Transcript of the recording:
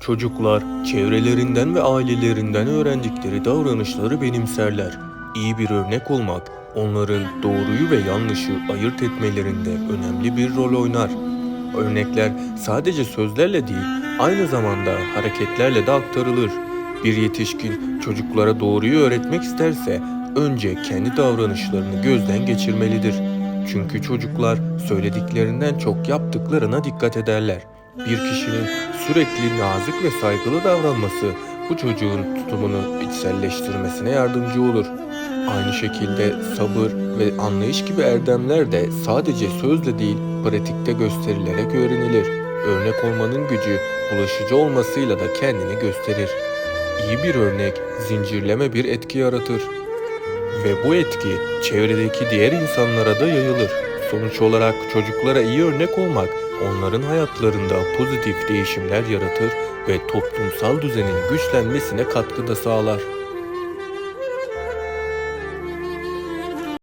Çocuklar çevrelerinden ve ailelerinden öğrendikleri davranışları benimserler. İyi bir örnek olmak onların doğruyu ve yanlışı ayırt etmelerinde önemli bir rol oynar. Örnekler sadece sözlerle değil, aynı zamanda hareketlerle de aktarılır. Bir yetişkin çocuklara doğruyu öğretmek isterse önce kendi davranışlarını gözden geçirmelidir. Çünkü çocuklar söylediklerinden çok yaptıklarına dikkat ederler. Bir kişinin sürekli nazik ve saygılı davranması bu çocuğun tutumunu içselleştirmesine yardımcı olur. Aynı şekilde sabır ve anlayış gibi erdemler de sadece sözle değil pratikte gösterilerek öğrenilir. Örnek olmanın gücü bulaşıcı olmasıyla da kendini gösterir. İyi bir örnek zincirleme bir etki yaratır. Ve bu etki çevredeki diğer insanlara da yayılır. Sonuç olarak çocuklara iyi örnek olmak onların hayatlarında pozitif değişimler yaratır ve toplumsal düzenin güçlenmesine katkıda sağlar.